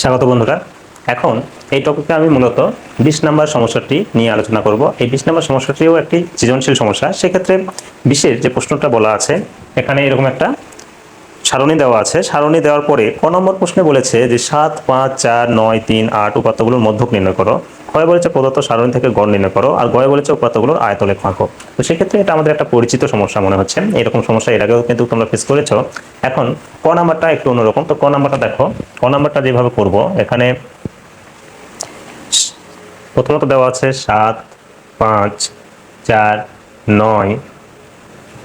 স্বাগত বন্ধুরা। এখন এই টপিকে আমি মূলত বিশ নাম্বার সমস্যাটি নিয়ে আলোচনা করব। এই বিশ নাম্বার সমস্যাটিও একটি সৃজনশীল সমস্যা। সেক্ষেত্রে বিশের যে প্রশ্নটা বলা আছে, এখানে এরকম একটা সারণী দেওয়া আছে। সারণী দেওয়ার পরে ক নম্বর প্রশ্নে বলেছে যে সাত, পাঁচ, চার, নয়, তিন, আট উপাত্তগুলোর মধ্যক নির্ণয় করো। ক্ষয় বলেছে প্রদত্ত সারণী থেকে গড় নির্ণয় করো, আর গয় বলেছে উপাত্তগুলোর আয়তলেখ আঁকো তো সেক্ষেত্রে এটা আমাদের একটা পরিচিত সমস্যা মনে হচ্ছে। এরকম সমস্যা এর আগেও কিন্তু তোমরা ফেস করেছ। এখন ক নাম্বারটা একটু অন্যরকম। তো ক নাম্বারটা দেখো। ক নাম্বারটা যেভাবে করব, এখানে প্রথমত দেওয়া আছে সাত, পাঁচ, চার, নয়,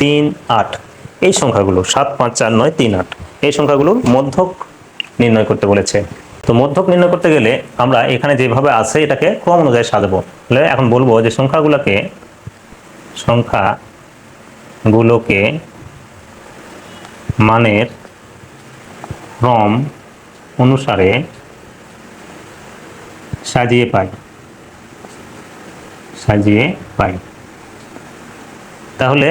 তিন, আট। এই সংখ্যাগুলো, সাত, পাঁচ, চার, নয়, তিন, আট। এই সংখ্যাগুলোর মধ্যক নির্ণয় করতে বলেছে। তো মধ্যক নির্ণয় করতে গেলে আমরা এখানে যেভাবে আছে এটাকে ক্রম অনুযায়ী সাজাবো। তাহলে এখন বলব যে সংখ্যাগুলোকে সংখ্যাগুলোকে মানের ক্রম অনুসারে সাজিয়ে পাই। সাজিয়ে পাই। তাহলে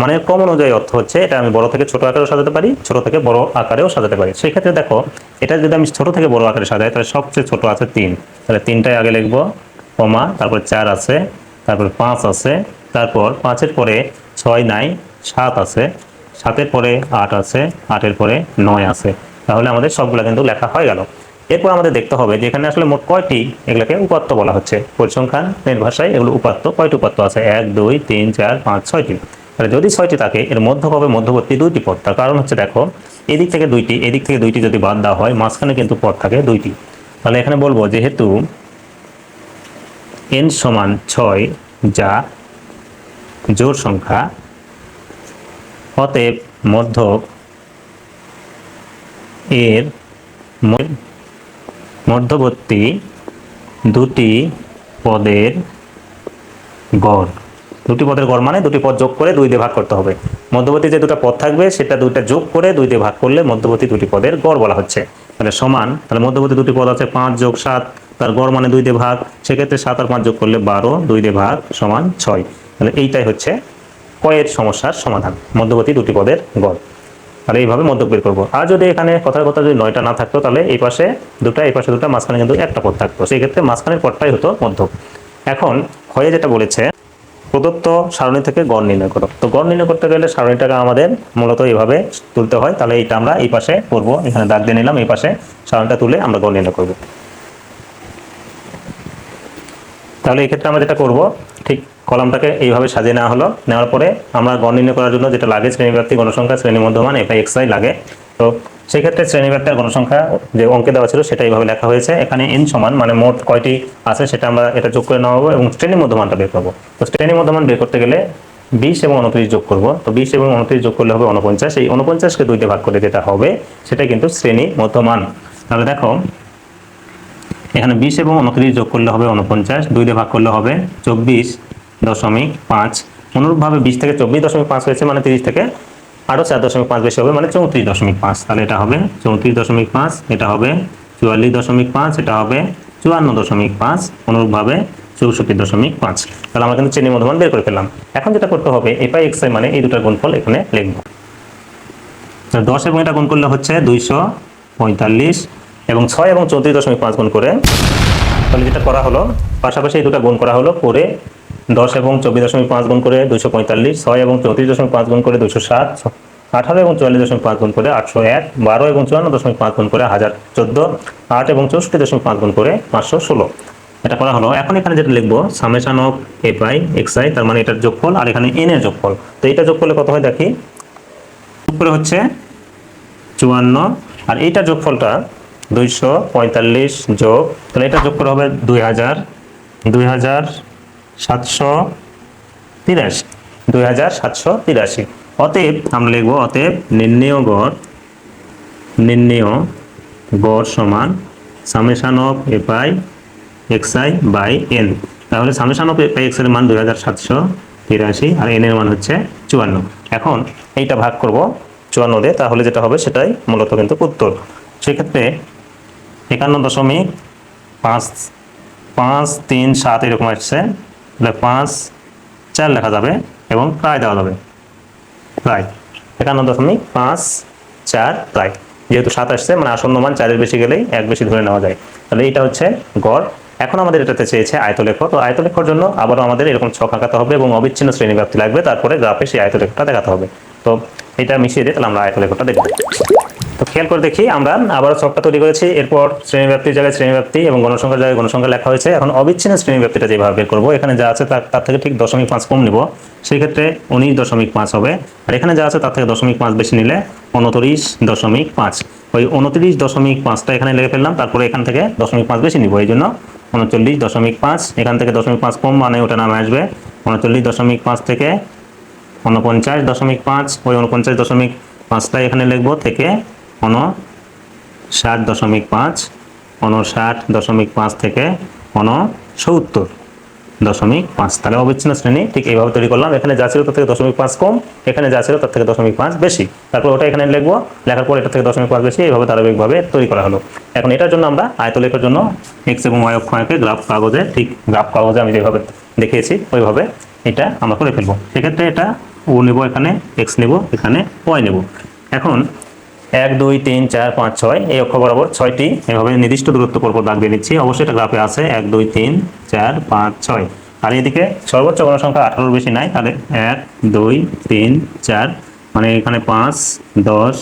মানে ক্রম অনুযায়ী অর্থ হচ্ছে এটা আমি বড় থেকে ছোট আকারেও সাজাতে পারি, ছোট থেকে বড় আকারেও সাজাতে পারি। সেই ক্ষেত্রে দেখো, এটা যদি আমি ছোট থেকে বড় আকারে সাজাই, তাহলে সবচেয়ে ছোট আছে তিন। তাহলে তিনটাই আগে লিখব কমা, তারপর চার আছে, তারপর পাঁচ আছে, তারপর পাঁচের পরে ছয় নাই, সাত আছে, সাতের পরে আট আছে, আটের পরে নয় আছে। তাহলে আমাদের সবগুলো কিন্তু লেখা হয়ে গেল। এরপর আমাদের দেখতে হবে যে এখানে আসলে মোট কয়টি এগুলোকে উপাত্ত বলা হচ্ছে। পরিসংখ্যানের ভাষায় এগুলো উপাত্ত, কয়টি উপাত্ত আছে? এক, দুই, তিন, চার, পাঁচ, ছয়টি। তাহলে যদি ছয়টি থাকে, এর মধ্যক হবে মধ্যবর্তী দুইটি পদ। তার কারণ হচ্ছে দেখো, এদিক থেকে দুইটি, এদিক থেকে দুইটি যদি বাদ দেওয়া হয়, মাঝখানে কিন্তু পদ থাকে দুইটি। তাহলে এখানে বলব যেহেতু এন সমান ছয় যা জোর সংখ্যা, অতএব মধ্যক এর মধ্যবর্তী দুটি পদের গড়। দুটি পদের গড় মানে দুটি পদ যোগ করে দুই দিয়ে ভাগ করতে হবে। মধ্যবর্তী যে দুটো পদ থাকবে, সেটা দুইটা যোগ করে দুই দিয়ে ভাগ করলে মধ্যবর্তী দুটি পদের গড় বলা হচ্ছে। তাহলে সমান, তাহলে মধ্যবর্তী দুটি পদ আছে পাঁচ যোগ সাত, তার গড় মানে দুই দিয়ে ভাগ। সেক্ষেত্রে সাত আর পাঁচ যোগ করলে বারো, দুই দিয়ে ভাগ সমান ছয়। তাহলে এইটাই হচ্ছে কয়ের সমস্যার সমাধান, মধ্যবর্তী দুটি পদের গড়। তাহলে এইভাবে মধ্যক বের করব। আর যদি এখানে কথার কথা যদি নয়টা না থাকতো, তাহলে এই পাশে দুটা, এই পাশে দুটা, মাঝখানে কিন্তু একটা পদ থাকতো। সেই ক্ষেত্রে মাঝখানের পদটাই হতো মধ্যক। এখন ক্ষয়ে যেটা বলেছে প্রদত্ত সারণী থেকে গড় নির্ণয় করো। তো গড় নির্ণয় করতে গেলে সারণীটাকে আমাদের মূলত এইভাবে তুলতে হয়। তাহলে এটা আমরা এই পাশে করব। এখানে দাগ দিয়ে নিলাম, এই পাশে সারণীটা তুলে আমরা গড় নির্ণয় করব। তাহলে এই ক্ষেত্রে আমরা যেটা করব, ঠিক কলামটাকে এইভাবে সাজিয়ে নেওয়া হলো। নেওয়ার পরে আমরা গণ নির্ণয় করার জন্য যেটা লাগে, শ্রেণীব্যাপ্তি, গণসংখ্যা শ্রেণি মধ্যমান এটা এক্সআই লাগে। তো সেই ক্ষেত্রে শ্রেণীব্যাপ্তি আর গণসংখ্যা যে অঙ্কে দেওয়া ছিল সেটা এইভাবে লেখা হয়েছে। এখানে এন সমান মানে মোট কয়টি আছে সেটা আমরা এটা যোগ করে নেওয়া এবং শ্রেণি মধ্যমানটা বের করব। তো শ্রেণি মধ্যমান বের করতে গেলে বিশ এবং উনত্রিশ যোগ করব। তো বিশ এবং উনত্রিশ যোগ করলে হবে উনপঞ্চাশ এই উনপঞ্চাশকে দুইতে ভাগ করে যেটা হবে সেটা কিন্তু শ্রেণি মধ্যমান। তাহলে দেখো, এখানে বিশ এবং উনত্রিশ যোগ করলে হবে উনপঞ্চাশ দুই দিয়ে ভাগ করলে হবে চব্বিশ দশমিক পাঁচ। অনুরূপভাবে বিশ থেকে চব্বিশ দশমিক পাঁচ হয়েছে মানে তিরিশ থেকে আরও চার দশমিক পাঁচ বেশি হবে মানে চৌত্রিশ দশমিক পাঁচ। তাহলে এটা হবে চৌত্রিশ দশমিক পাঁচ, এটা হবে চুয়াল্লিশ দশমিক পাঁচ, এটা হবে চুয়ান্ন দশমিক পাঁচ, অনুরূপভাবে চৌষট্টি দশমিক পাঁচ। তাহলে আমরা কিন্তু শ্রেণি মধ্যমান বের করে ফেললাম। এখন যেটা করতে হবে এপাই এক্সআই মানে এই দুটার গুণফল এখানে লিখব। দশ এবং এটা গুণ করলে হচ্ছে দুইশো পঁয়তাল্লিশ এবং ছয় এবং চৌত্রিশ দশমিক পাঁচ গুণ করে, তাহলে যেটা করা হলো, পাশাপাশি এই দুটো গুণ করা হলো করে দশ এবং চব্বিশ দশমিক পাঁচ গুণ করে দুইশো পঁয়তাল্লিশ, ছয় এবং চৌত্রিশ দশমিক পাঁচ গুণ করে দুইশো সাত, আঠারো এবং চুয়াল্লিশ দশমিক পাঁচ গুণ করে আটশো এক, বারো এবং চুয়ান্ন দশমিক পাঁচ গুণ করে হাজার চোদ্দ, আট এবং চৌষট্টি দশমিক পাঁচ গুণ করে পাঁচশো ষোলো। এটা করা হলো। এখন এখানে যেটা লিখব summation of a pi x i তার মানে এটার যোগফল আর এখানে এন এর যোগফল। তো এটা যোগ করলে কত হয় দেখি? যোগ করে হচ্ছে চুয়ান্ন, আর এইটা যোগফলটা দুইশো পঁয়তাল্লিশ যোগ, তাহলে এটা যোগ করে হবে দুই হাজার দুই হাজার সাতশো তিরাশি, দুই হাজার সাতশো তিরাশি। অতএব আমরা লিখব, অতএব নির্ণেয় গড় নির্ণেয় গড় সমান summation of f i x i by n তাহলে সামেশান অফ এপাই এক্সের মান দুই হাজার সাতশো তিরাশি আর এন এর মান হচ্ছে চুয়ান্ন। এখন এইটা ভাগ করব চুয়ান্ন দিয়ে, তাহলে যেটা হবে সেটাই মূলত কিন্তু উত্তর। সেক্ষেত্রে একান্ন দশমিক পাঁচ পাঁচ তিন সাত এরকম আসছে। তাহলে পাঁচ, চার লেখা যাবে এবং প্রায় দেওয়া যাবে। প্রায়। একান্ন দশমিক পাঁচ, চার, প্রায়। যেহেতু সাত আসছে মানে আসন্ন মান চারের বেশি গেলেই এক বেশি ধরে নেওয়া যায়। তাহলে এটা হচ্ছে গড়। এখন আমাদের এটাতে চেয়েছে আয়তলেখ। তো আয়তলেখর জন্য আবারও আমাদের এরকম ছক আঁকাতে হবে এবং অবিচ্ছিন্ন শ্রেণি ব্যাপ্তি লাগবে। তারপরে গ্রাফে সেই আয়তলেখটা দেখাতে হবে। তো এটা মিশিয়ে দিয়ে তাহলে আমরা আয়তলেখটা দেখব। খেয়াল করে দেখি, আমরা আবারও ছকটা তৈরি করেছি। এরপর শ্রেণীব্যাপ্তির জায়গায় শ্রেণীব্যাপ্তি এবং গণসংখ্যার জায়গায় গণসংখ্যা লেখা হয়েছে। এখন অবিচ্ছিন্ন শ্রেণীব্যাপ্তিটা যেভাবে বের করব, এখানে যা আছে তার থেকে ঠিক দশমিক পাঁচ কম নিব। সেই ক্ষেত্রে উনিশ দশমিক পাঁচ হবে। আর এখানে যা আছে তার থেকে দশমিক পাঁচ বেশি নিলে উনত্রিশ দশমিক পাঁচ। ওই উনত্রিশ দশমিক পাঁচটা এখানে লিখে ফেললাম, তারপরে এখান থেকে দশমিক পাঁচ বেশি নিব। এই জন্য উনচল্লিশ দশমিক পাঁচ, এখান থেকে দশমিক পাঁচ কম মানে ওটা নামে আসবে। উনচল্লিশ দশমিক পাঁচ থেকে উনপঞ্চাশ দশমিক পাঁচ, ওই উনপঞ্চাশ দশমিক পাঁচটাই এখানে লিখব থেকে ষাট দশমিক পাঁচ উনষাট দশমিক পাঁচ থেকে উনসত্তর দশমিক পাঁচ। তাহলে অবিচ্ছিন্ন শ্রেণি, ঠিক এইভাবে তৈরি করলাম। এখানে যা ছিল তার থেকে দশমিক পাঁচ কম, এখানে যা ছিল তার থেকে দশমিক পাঁচ বেশি। তারপর ওটা এখানে লিখব, লেখার পর এটা থেকে দশমিক পাঁচ বেশি, এইভাবে ধারাবাহিকভাবে তৈরি করা হলো। এখন এটার জন্য আমরা আয়তলেখার জন্য এক্স এবং ওয়াই অক্ষ আঁকে গ্রাফ কাগজে, ঠিক গ্রাফ কাগজে আমি যেভাবে দেখিয়েছি, ওইভাবে এটা আমরা করে ফেলব। সেক্ষেত্রে এটা ও নেব এখানে এক্স নেব, এখানে ওয়াই নেব। এখন এক, দুই, তিন, চার, পাঁচ, ছয়। এই অক্ষ বরাবর ছয়টি এভাবে নির্দিষ্ট দূরত্ব পরপর দাগ দিয়ে নিচ্ছি। অবশ্যই এটা গ্রাফে আছে। এক, দুই, তিন, চার, পাঁচ, ছয়। আর এদিকে সর্বোচ্চ গণসংখ্যা আঠারোর বেশি নাই। তাহলে এক, দুই, তিন, চার মানে এখানে পাঁচ, দশ,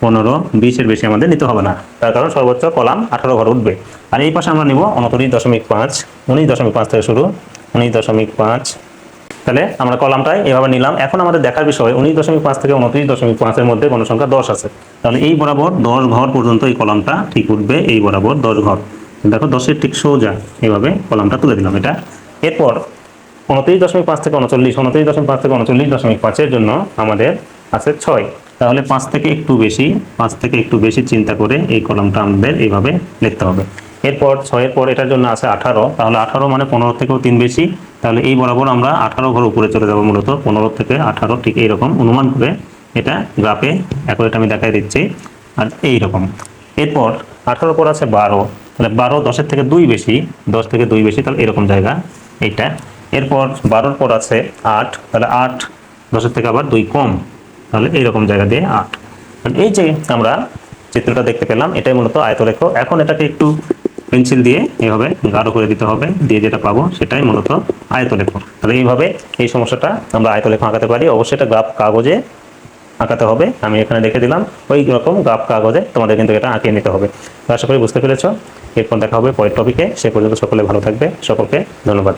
পনেরো, বিশের বেশি আমাদের নিতে হবে না। তার কারণ সর্বোচ্চ কলাম আঠারো ঘর উঠবে। আর এই পাশে আমরা নিব উনত্রিশ দশমিক পাঁচ, উনিশ দশমিক পাঁচ থেকে শুরু, উনিশ দশমিক পাঁচ তাহলে আমরা কলামটাই এভাবে নিলাম। এখন আমাদের দেখার বিষয়, উনিশ দশমিক পাঁচ থেকে উনত্রিশ দশমিক পাঁচের মধ্যে গণসংখ্যা দশ আছে। তাহলে এই বরাবর দশ ঘর পর্যন্ত এই কলামটা ঠিক উঠবে, এই বরাবর দশ ঘর। দেখো দশের ঠিক সোজা এইভাবে কলামটা তুলে দিলাম এটা। এরপর উনত্রিশ দশমিক পাঁচ থেকে উনচল্লিশ, উনত্রিশ দশমিক পাঁচ থেকে উনচল্লিশ দশমিক পাঁচের জন্য আমাদের আছে ছয়। তাহলে পাঁচ থেকে একটু বেশি, পাঁচ থেকে একটু বেশি চিন্তা করে এই কলামটা আমাদের এইভাবে লিখতে হবে। এরপর ছয়ের পর এটার জন্য আছে আঠারো। তাহলে আঠারো মানে পনেরো থেকেও তিন বেশি। তাহলে এই বরাবর আমরা আঠারো ঘর উপরে চলে যাব মূলত। পনেরো থেকে আঠারো ঠিক এইরকম অনুমান করে এটা গ্রাফে একটা আমি দেখাই দিচ্ছি। আর এইরকম। এরপর আঠারো পর আছে বারো। তাহলে বারো দশের থেকে দুই বেশি। দশ থেকে দুই বেশি, তাহলে এরকম জায়গা এইটা। এরপর বারোর পর আছে আট। তাহলে আট দশের থেকে আবার দুই কম। তাহলে এইরকম জায়গা দিয়ে আট। এই যে আমরা চিত্রটা দেখতে পেলাম, এটাই মূলত আয়তরেখ এখন এটাকে একটু পেন্সিল দিয়ে এভাবে গাঢ় করে দিতে হবে। দিয়ে যেটা পাবো সেটাই মূলত আয়তলেখ তাহলে এইভাবে এই সমস্যাটা আমরা আয়তলেখ আঁকাতে পারি। অবশ্যই এটা গ্রাফ কাগজে আঁকাতে হবে। আমি এখানে দেখে দিলাম, ওই রকম গ্রাফ কাগজে তোমাদের কিন্তু এটা আঁকিয়ে নিতে হবে। আশা করি বুঝতে পেরেছ। এরপর দেখা হবে পরের টপিকে সে পর্যন্ত সকলে ভালো থাকবে। সকলকে ধন্যবাদ।